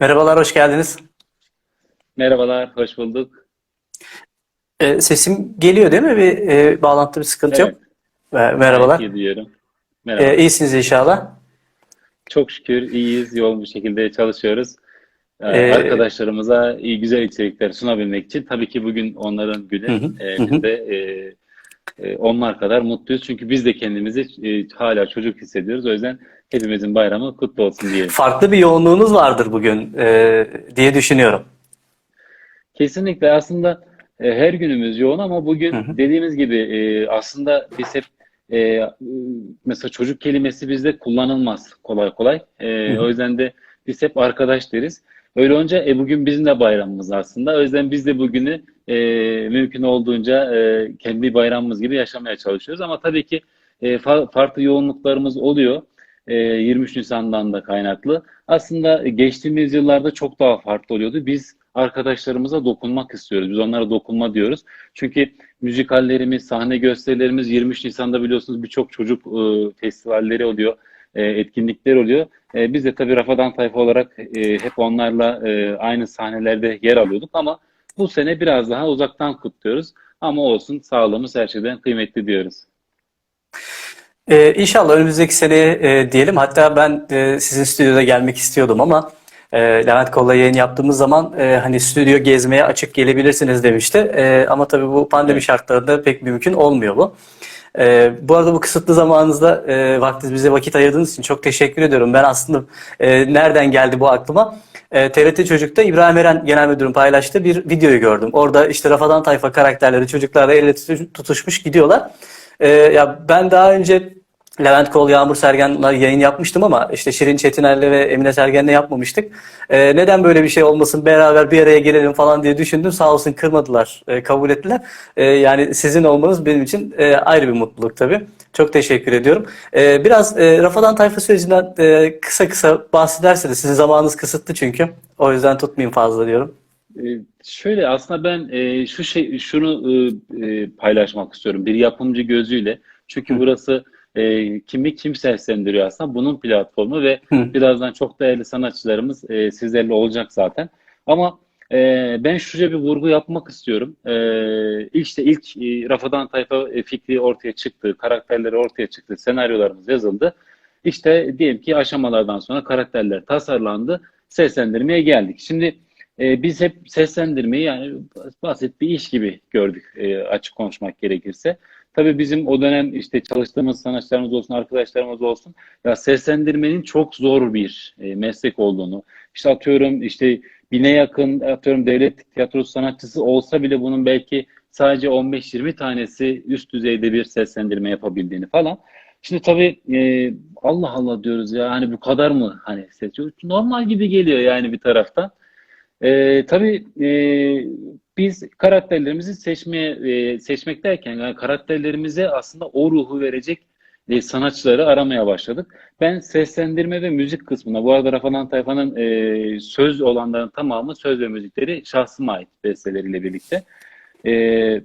Merhabalar, hoş geldiniz. Merhabalar, hoş bulduk. Ee, sesim geliyor değil mi? Bir e, bağlantı, bir sıkıntı yok. Evet, Ee, merhabalar. gayet iyi duyuyorum. Merhaba. Ee, iyisiniz inşallah. Çok şükür iyiyiz, yoğun bir şekilde çalışıyoruz. Ee, Ee, arkadaşlarımıza iyi güzel içerikler sunabilmek için tabii ki bugün onların günü. Hı hı, Ee, biz hı. de e, e, onlar kadar mutluyuz. Çünkü biz de kendimizi e, hala çocuk hissediyoruz. O yüzden hepimizin bayramı kutlu olsun diyelim. Farklı bir yoğunluğunuz vardır bugün e, diye düşünüyorum. Kesinlikle aslında e, her günümüz yoğun ama Hı bugün hı, dediğimiz gibi e, aslında biz hep e, mesela çocuk kelimesi bizde kullanılmaz kolay kolay. hı E, o hı. yüzden de biz hep arkadaş deriz. Öyle olunca e, bugün bizim de bayramımız aslında. O yüzden biz de bugünü e, mümkün olduğunca e, kendi bayramımız gibi yaşamaya çalışıyoruz. Ama tabii ki e, fa- farklı yoğunluklarımız oluyor. E, 23 Nisan'dan da kaynaklı. Aslında geçtiğimiz yıllarda çok daha farklı oluyordu. Biz arkadaşlarımıza dokunmak istiyoruz. Biz onlara dokunma diyoruz. Çünkü müzikallerimiz, sahne gösterilerimiz 23 Nisan'da biliyorsunuz birçok çocuk e, festivalleri oluyor, e, etkinlikler oluyor. E, biz de tabii Rafadan Tayfa olarak e, hep onlarla e, aynı sahnelerde yer alıyorduk ama bu sene biraz daha uzaktan kutluyoruz. Ama olsun sağlığımız her şeyden kıymetli diyoruz. Ee, inşallah önümüzdeki seneye e, diyelim. Hatta ben e, sizin stüdyoda gelmek istiyordum ama e, Levent Kol'la yayın yaptığımız zaman e, hani stüdyo gezmeye açık gelebilirsiniz demişti. E, ama tabii bu pandemi şartlarında pek mümkün olmuyor bu. E, bu arada bu kısıtlı zamanınızda e, vaktiniz bize vakit ayırdığınız için çok teşekkür ediyorum. Ben aslında e, nereden geldi bu aklıma? E, TRT Çocuk'ta İbrahim Eren Genel Müdürüm paylaştığı bir videoyu gördüm. Orada işte Rafadan Tayfa karakterleri çocuklarla elle tutuş- tutuşmuş gidiyorlar. E, ya ben daha önce Levent Kol, Yağmur Sergen'le yayın yapmıştım ama işte Şirin Çetiner'le ve Emine Sergen'le yapmamıştık. Ee, neden böyle bir şey olmasın beraber bir araya gelelim falan diye düşündüm. Sağ olsun kırmadılar, e, kabul ettiler. E, yani sizin olmanız benim için e, ayrı bir mutluluk tabii. Çok teşekkür ediyorum. E, biraz e, Rafadan Tayfa sürecinden e, kısa kısa bahsederseniz sizin zamanınız kısıtlı çünkü. O yüzden tutmayayım fazla diyorum. Ee, Şöyle aslında ben e, şu şey şunu e, e, paylaşmak istiyorum bir yapımcı gözüyle. Çünkü Hı, burası e, kimi kim seslendiriyor aslında bunun platformu ve hı, birazdan çok değerli sanatçılarımız e, sizlerle olacak zaten. Ama e, ben şuraya bir vurgu yapmak istiyorum. E, işte ilk e, Rafadan Tayfa e, fikri ortaya çıktı, karakterleri ortaya çıktı, senaryolarımız yazıldı. İşte diyelim ki aşamalardan sonra karakterler tasarlandı, seslendirmeye geldik. Şimdi e, biz hep seslendirmeyi yani basit bir iş gibi gördük e, açık konuşmak gerekirse. Tabii bizim o dönem işte çalıştığımız sanatçılarımız olsun, arkadaşlarımız olsun ya seslendirmenin çok zor bir e, meslek olduğunu, işte atıyorum işte bine yakın atıyorum devlet tiyatrosu sanatçısı olsa bile bunun belki sadece 15-20 tanesi üst düzeyde bir seslendirme yapabildiğini falan. Şimdi tabii e, Allah Allah diyoruz ya hani bu kadar mı hani ses normal gibi geliyor yani bir taraftan. Ee, tabii e, biz karakterlerimizi seçmeye e, seçmek derken yani karakterlerimize aslında o ruhu verecek e, sanatçıları aramaya başladık. Ben seslendirme ve müzik kısmına, bu arada Rafadan Tayfa'nın e, söz olanların tamamı söz ve müzikleri şahsıma ait besteleriyle birlikte. E,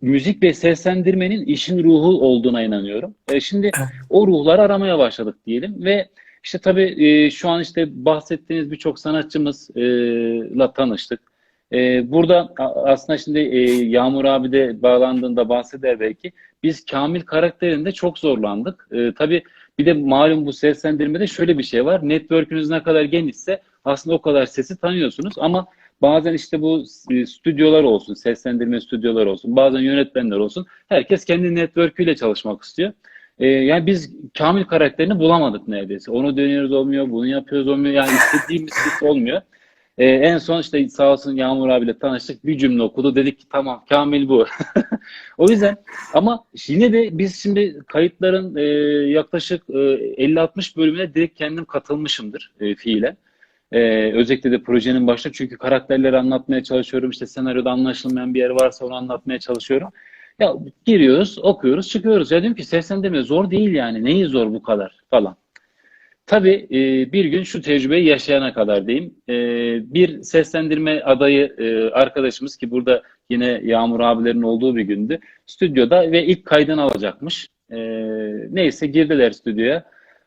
müzik ve seslendirmenin işin ruhu olduğuna inanıyorum. E, şimdi o ruhları aramaya başladık diyelim ve işte tabii e, şu an işte bahsettiğiniz birçok sanatçımızla tanıştık. E, burada aslında şimdi e, Yağmur abi de bağlandığında bahseder belki. Biz Kamil karakterinde çok zorlandık. E, tabii bir de malum bu seslendirmede şöyle bir şey var. Network'ünüz ne kadar genişse aslında o kadar sesi tanıyorsunuz ama bazen işte bu e, stüdyolar olsun, seslendirme stüdyolar olsun, bazen yönetmenler olsun. Herkes kendi network'üyle çalışmak istiyor. Ee, yani biz Kamil karakterini bulamadık neredeyse. Onu dönüyoruz olmuyor, bunu yapıyoruz olmuyor. Yani istediğimiz ses olmuyor. Ee, en son işte sağ olsun Yağmur abiyle tanıştık. Bir cümle okudu. Dedik ki tamam Kamil bu. O yüzden ama yine de biz şimdi kayıtların e, yaklaşık e, 50-60 bölümüne direkt kendim katılmışımdır e, fiilen. E, özellikle de projenin başında çünkü karakterleri anlatmaya çalışıyorum. İşte senaryoda anlaşılmayan bir yer varsa onu anlatmaya çalışıyorum. Ya giriyoruz, okuyoruz, çıkıyoruz. Ya diyorum ki seslendirme zor değil yani. Neyi zor bu kadar falan. Tabii e, bir gün şu tecrübeyi yaşayana kadar diyeyim. E, bir seslendirme adayı e, arkadaşımız ki burada yine Yağmur abilerin olduğu bir gündü. Stüdyoda ve ilk kaydını alacakmış. E, neyse girdiler stüdyoya.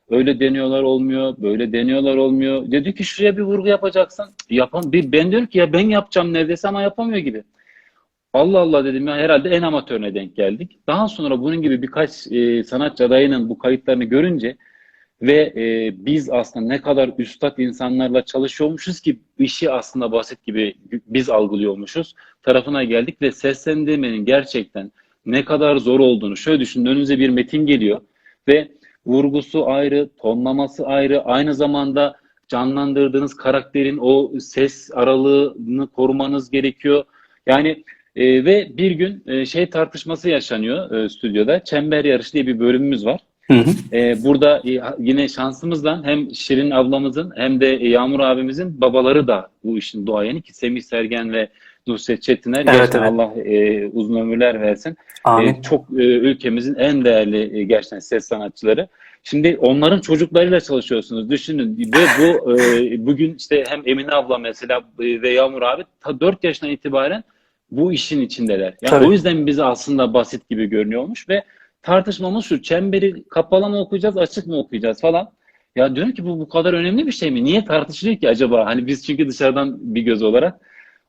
Öyle deniyorlar olmuyor, böyle deniyorlar olmuyor. Dedi ki şuraya bir vurgu yapacaksın. Yapam bir ben diyorum ki ya ben yapacağım neredeyse ama yapamıyor gibi. Allah Allah dedim ya herhalde en amatörüne denk geldik. Daha sonra bunun gibi birkaç e, sanatçı adayının bu kayıtlarını görünce ve e, biz aslında ne kadar üstad insanlarla çalışıyormuşuz ki işi aslında basit gibi biz algılıyormuşuz tarafına geldik ve seslendirmenin gerçekten ne kadar zor olduğunu şöyle düşünün önünüze bir metin geliyor ve vurgusu ayrı, tonlaması ayrı, aynı zamanda canlandırdığınız karakterin o ses aralığını korumanız gerekiyor. Yani e, ve bir gün e, şey tartışması yaşanıyor e, stüdyoda. Çember yarışı diye bir bölümümüz var. Hı hı. E, burada e, yine şansımızla hem Şirin ablamızın hem de e, Yağmur abimizin babaları da bu işin duayeni ki Semih Sergen ve Nusret Çetiner. Evet, gerçekten evet. Allah e, uzun ömürler versin. Amin. E, çok e, ülkemizin en değerli e, gerçekten ses sanatçıları. Şimdi onların çocuklarıyla çalışıyorsunuz. Düşünün ve bu e, bugün işte hem Emine abla mesela e, ve Yağmur abi ta 4 yaşından itibaren bu işin içindeler. Yani Tabii. o yüzden bize aslında basit gibi görünüyormuş ve tartışmamız şu çemberi kapalı mı okuyacağız açık mı okuyacağız falan. Ya diyorum ki bu bu kadar önemli bir şey mi? Niye tartışılıyor ki acaba? Hani biz çünkü dışarıdan bir göz olarak.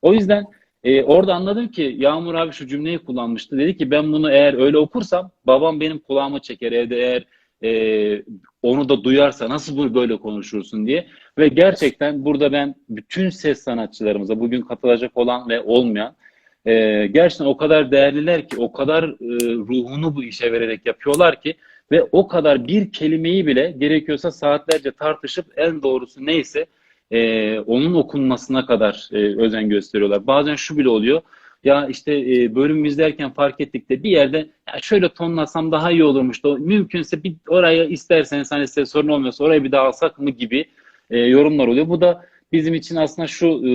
O yüzden e, orada anladım ki Yağmur abi şu cümleyi kullanmıştı. Dedi ki ben bunu eğer öyle okursam babam benim kulağımı çeker evde eğer e, onu da duyarsa nasıl bu böyle konuşursun diye. Ve gerçekten burada ben bütün ses sanatçılarımıza bugün katılacak olan ve olmayan e, gerçekten o kadar değerliler ki o kadar e, ruhunu bu işe vererek yapıyorlar ki ve o kadar bir kelimeyi bile gerekiyorsa saatlerce tartışıp en doğrusu neyse e, onun okunmasına kadar e, özen gösteriyorlar. Bazen şu bile oluyor. Ya işte e, bölüm izlerken fark ettik de bir yerde ya şöyle tonlasam daha iyi olurmuş da mümkünse bir oraya isterseniz hani size sorun olmuyorsa oraya bir daha alsak mı gibi e, yorumlar oluyor. Bu da bizim için aslında şu e,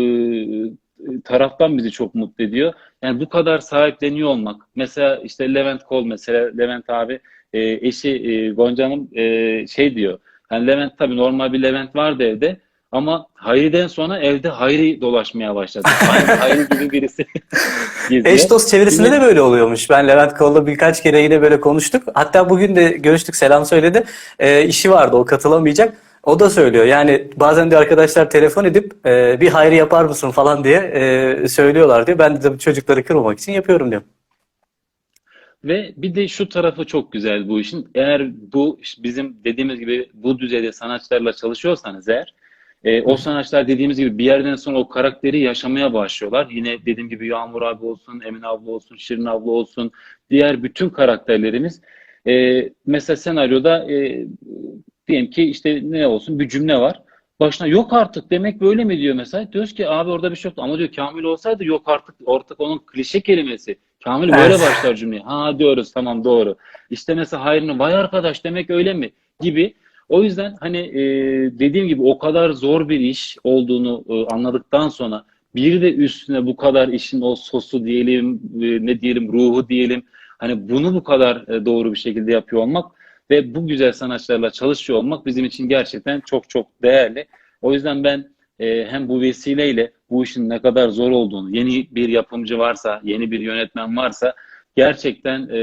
taraftan bizi çok mutlu ediyor. Yani bu kadar sahipleniyor olmak. Mesela işte Levent Kol mesela Levent abi e, eşi e, Gonca Hanım e, şey diyor. Yani Levent tabii normal bir Levent vardı evde ama Hayri'den sonra evde Hayri dolaşmaya başladı. Aynı Hayri gibi birisi geziyor. Eş dost çevresinde de böyle oluyormuş. Ben Levent Kol'la birkaç kere yine böyle konuştuk. Hatta bugün de görüştük selam söyledi. Ee, işi vardı o katılamayacak. O da söylüyor. Yani bazen de arkadaşlar telefon edip e, bir hayır yapar mısın falan diye e, söylüyorlar diyor. Ben de çocukları kırmamak için yapıyorum diyor. Ve bir de şu tarafı çok güzel bu işin. Eğer bu bizim dediğimiz gibi bu düzeyde sanatçılarla çalışıyorsanız eğer e, o sanatçılar dediğimiz gibi bir yerden sonra o karakteri yaşamaya başlıyorlar. Yine dediğim gibi Yağmur abi olsun, Emine abla olsun, Şirin abla olsun, diğer bütün karakterlerimiz. E, mesela senaryoda e, diyelim ki işte ne olsun bir cümle var. Başına yok artık demek böyle mi diyor mesela. Diyoruz ki abi orada bir şey yoktu ama diyor Kamil olsaydı yok artık artık onun klişe kelimesi. Kamil böyle Evet. başlar cümleyi. Ha diyoruz tamam doğru. İşte mesela hayrını vay arkadaş demek öyle mi gibi. O yüzden hani e, dediğim gibi o kadar zor bir iş olduğunu e, anladıktan sonra bir de üstüne bu kadar işin o sosu diyelim e, ne diyelim ruhu diyelim hani bunu bu kadar e, doğru bir şekilde yapıyor olmak ve bu güzel sanatçılarla çalışıyor olmak bizim için gerçekten çok çok değerli. O yüzden ben e, hem bu vesileyle bu işin ne kadar zor olduğunu, yeni bir yapımcı varsa, yeni bir yönetmen varsa gerçekten e,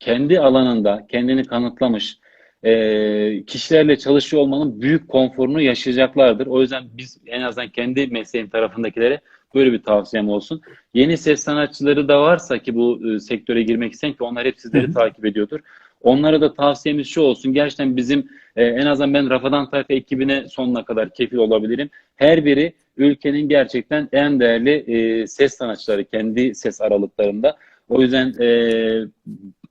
kendi alanında kendini kanıtlamış e, kişilerle çalışıyor olmanın büyük konforunu yaşayacaklardır. O yüzden biz en azından kendi mesleğim tarafındakilere böyle bir tavsiyem olsun. Yeni ses sanatçıları da varsa ki bu e, sektöre girmek isteyen ki onlar hep sizleri Hı hı. takip ediyordur. Onlara da tavsiyemiz şu olsun. Gerçekten bizim e, en azından ben Rafadan Tayfa ekibine sonuna kadar kefil olabilirim. Her biri ülkenin gerçekten en değerli e, ses sanatçıları kendi ses aralıklarında. O yüzden e,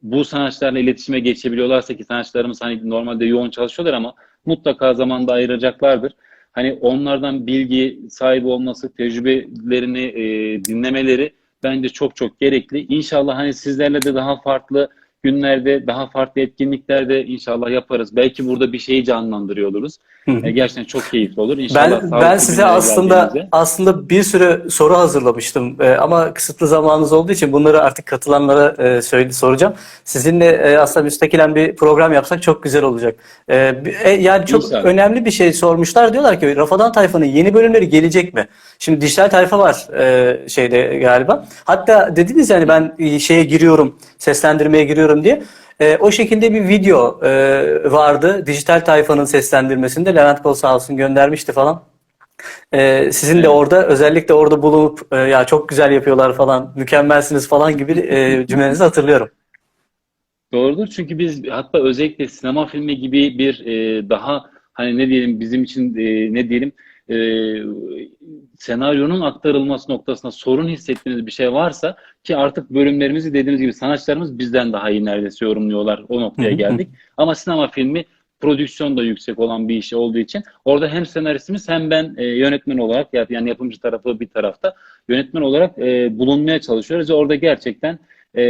bu sanatçılarla iletişime geçebiliyorlarsa ki sanatçılarımız hani normalde yoğun çalışıyorlar ama mutlaka zamanda ayıracaklardır. Hani onlardan bilgi sahibi olması, tecrübelerini e, dinlemeleri bence çok çok gerekli. İnşallah hani sizlerle de daha farklı günlerde, daha farklı etkinliklerde inşallah yaparız. Belki burada bir şeyi canlandırıyor oluruz. E, gerçekten çok keyifli olur. İnşallah Ben ben size aslında geldiğimizde- aslında bir sürü soru hazırlamıştım Ee, ama kısıtlı zamanınız olduğu için bunları artık katılanlara e, söyle soracağım. Sizinle e, aslında müstakilen bir program yapsak çok güzel olacak. Bir- e, yani çok İnşallah. önemli bir şey sormuşlar. Diyorlar ki Rafadan Tayfa'nın yeni bölümleri gelecek mi? Şimdi dijital tayfa var e, şeyde galiba. Hatta dediniz yani ben e, şeye giriyorum, seslendirmeye giriyorum diye. E, o şekilde bir video e, vardı. Dijital tayfanın seslendirmesinde. Levent Kol sağ olsun göndermişti falan. E, sizin de orada özellikle orada bulunup e, ya çok güzel yapıyorlar falan, mükemmelsiniz falan gibi e, cümlenizi hatırlıyorum. Doğrudur çünkü biz hatta özellikle sinema filmi gibi bir e, daha hani ne diyelim bizim için e, ne diyelim e, senaryonun aktarılması noktasında sorun hissettiğiniz bir şey varsa ki artık bölümlerimizi dediğimiz gibi sanatçılarımız bizden daha iyi neredeyse yorumluyorlar. O noktaya geldik. Ama sinema filmi prodüksiyon da yüksek olan bir iş olduğu için orada hem senaristimiz hem ben e, yönetmen olarak yani yapımcı tarafı bir tarafta yönetmen olarak e, bulunmaya çalışıyoruz ve orada gerçekten e,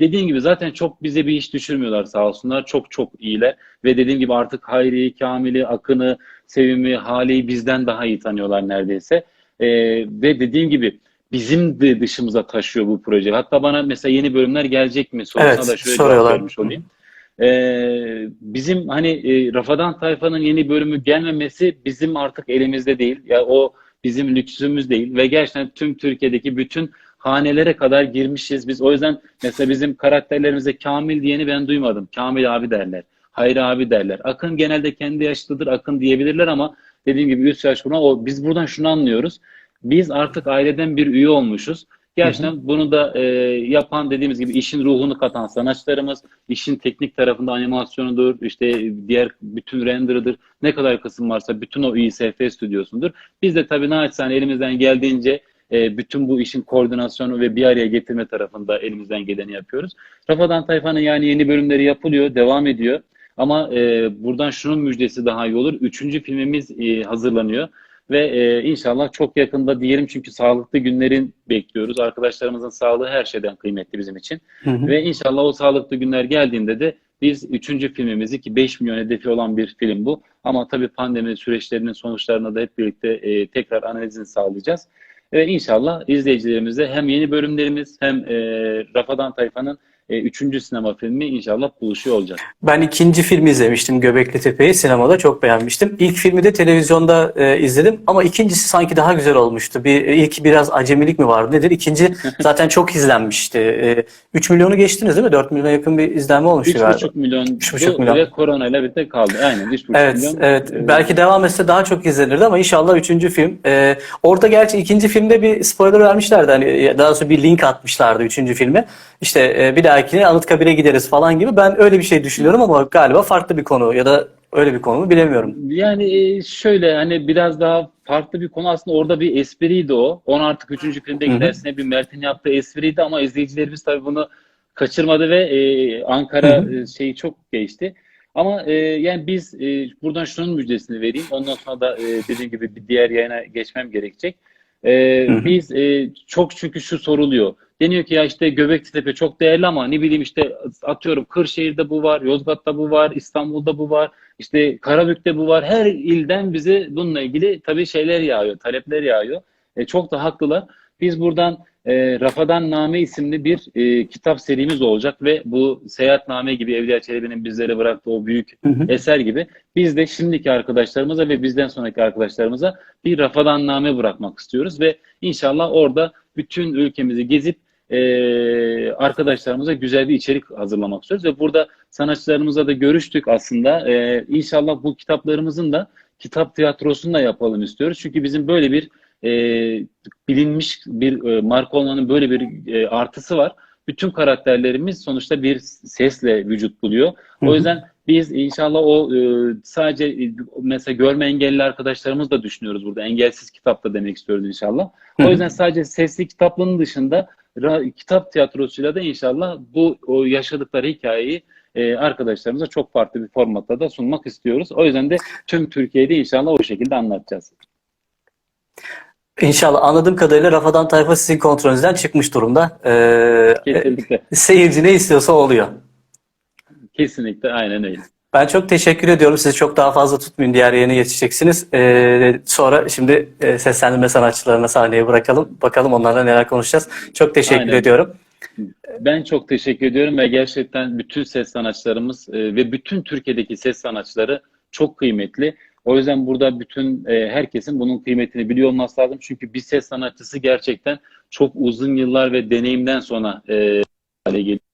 dediğim gibi zaten çok bize bir iş düşürmüyorlar sağ olsunlar. Çok çok iyiler ve dediğim gibi artık Hayri'yi, Kamil'i, Akın'ı, Sevim'i, Hale'yi bizden daha iyi tanıyorlar neredeyse. E, ve dediğim gibi bizim de dışımıza taşıyor bu proje. Hatta bana mesela yeni bölümler gelecek mi sorusuna Evet, da şöyle soruyorlar. vermiş olayım. Ee, bizim hani e, Rafadan Tayfa'nın yeni bölümü gelmemesi bizim artık elimizde değil. Ya o bizim lüksümüz değil ve gerçekten tüm Türkiye'deki bütün hanelere kadar girmişiz biz. O yüzden mesela bizim karakterlerimize Kamil diyeni ben duymadım. Kamil abi derler. Hayri abi derler. Akın genelde kendi yaşlıdır Akın diyebilirler ama dediğim gibi 3 yaş buna o biz buradan şunu anlıyoruz. Biz artık aileden bir üye olmuşuz. Gerçekten bunu da e, yapan dediğimiz gibi işin ruhunu katan sanatçılarımız, işin teknik tarafında animasyonudur, işte diğer bütün render'ıdır, ne kadar kısım varsa bütün o ISF stüdyosundur. Biz de tabii naçizane elimizden geldiğince e, bütün bu işin koordinasyonu ve bir araya getirme tarafında elimizden geleni yapıyoruz. Rafadan Tayfa'nın yani yeni bölümleri yapılıyor, devam ediyor. Ama e, buradan şunun müjdesi daha iyi olur. Üçüncü filmimiz e, hazırlanıyor. Ve e, inşallah çok yakında diyelim çünkü sağlıklı günlerin bekliyoruz. Arkadaşlarımızın sağlığı her şeyden kıymetli bizim için. Hı hı. Ve inşallah o sağlıklı günler geldiğinde de biz üçüncü filmimizi ki 5 milyon hedefi olan bir film bu. Ama tabii pandemi süreçlerinin sonuçlarına da hep birlikte e, tekrar analizini sağlayacağız. Ve inşallah izleyicilerimize hem yeni bölümlerimiz hem e, Rafadan Tayfa'nın e, üçüncü sinema filmi inşallah buluşuyor olacak. Ben ikinci filmi izlemiştim Göbekli Tepe'yi sinemada çok beğenmiştim. İlk filmi de televizyonda e, izledim ama ikincisi sanki daha güzel olmuştu. Bir ilk biraz acemilik mi vardı nedir? İkinci zaten çok izlenmişti. E, 3 milyonu geçtiniz değil mi? 4 milyona yakın bir izlenme olmuştu galiba. 3,5 milyon, 3,5 milyon. ve korona ile birlikte kaldı. Aynen 3,5 Evet, milyon. evet. E, Belki devam etse daha çok izlenirdi ama inşallah üçüncü film. Ee, orada gerçi ikinci filmde bir spoiler vermişlerdi. Hani daha sonra bir link atmışlardı üçüncü filme. İşte e, bir dahakine Anıtkabir'e gideriz falan gibi. Ben öyle bir şey düşünüyorum ama galiba farklı bir konu ya da öyle bir konu mu bilemiyorum. Yani e, şöyle hani biraz daha farklı bir konu aslında orada bir espriydi o. Onu artık üçüncü filmde Hı hı. gidersine bir Mert'in yaptığı espriydi ama izleyicilerimiz tabii bunu kaçırmadı ve e, Ankara Hı hı. e, şeyi çok geçti. Ama e, yani biz e, buradan şunun müjdesini vereyim. Ondan sonra da e, dediğim gibi bir diğer yayına geçmem gerekecek. E, biz e, çok çünkü şu soruluyor. Deniyor ki ya işte Göbekli Tepe çok değerli ama ne bileyim işte atıyorum Kırşehir'de bu var, Yozgat'ta bu var, İstanbul'da bu var, işte Karabük'te bu var. Her ilden bize bununla ilgili tabii şeyler yağıyor, talepler yağıyor. E, çok da haklılar. Biz buradan e, Rafadan Name isimli bir e, kitap serimiz olacak ve bu Seyahatname gibi Evliya Çelebi'nin bizlere bıraktığı o büyük Hı hı. eser gibi biz de şimdiki arkadaşlarımıza ve bizden sonraki arkadaşlarımıza bir Rafadan Name bırakmak istiyoruz ve inşallah orada bütün ülkemizi gezip e, arkadaşlarımıza güzel bir içerik hazırlamak istiyoruz ve burada sanatçılarımızla da görüştük aslında. E, inşallah bu kitaplarımızın da kitap tiyatrosunu da yapalım istiyoruz. Çünkü bizim böyle bir e, bilinmiş bir e, marka olmanın böyle bir e, artısı var. Bütün karakterlerimiz sonuçta bir sesle vücut buluyor. Hı O yüzden biz inşallah o e, sadece e, mesela görme engelli arkadaşlarımız da düşünüyoruz burada. Engelsiz kitap da demek istiyoruz inşallah. O yüzden sadece sesli kitaplığının dışında kitap tiyatrosuyla da inşallah bu o yaşadıkları hikayeyi e, arkadaşlarımıza çok farklı bir formatta da sunmak istiyoruz. O yüzden de tüm Türkiye'de inşallah o şekilde anlatacağız. İnşallah anladığım kadarıyla Rafadan Tayfa sizin kontrolünüzden çıkmış durumda. Ee, Kesinlikle. seyirci ne istiyorsa oluyor. Kesinlikle aynen öyle. Ben çok teşekkür ediyorum. Sizi çok daha fazla tutmayın. Diğer yayına yetişeceksiniz. Ee, sonra şimdi e, seslendirme sanatçılarına sahneye bırakalım. Bakalım onlarla neler konuşacağız. Çok teşekkür Aynen. ediyorum. Ben çok teşekkür ediyorum ve gerçekten bütün ses sanatçılarımız e, ve bütün Türkiye'deki ses sanatçıları çok kıymetli. O yüzden burada bütün e, herkesin bunun kıymetini biliyor olması lazım. Çünkü bir ses sanatçısı gerçekten çok uzun yıllar ve deneyimden sonra e, hale geliyor.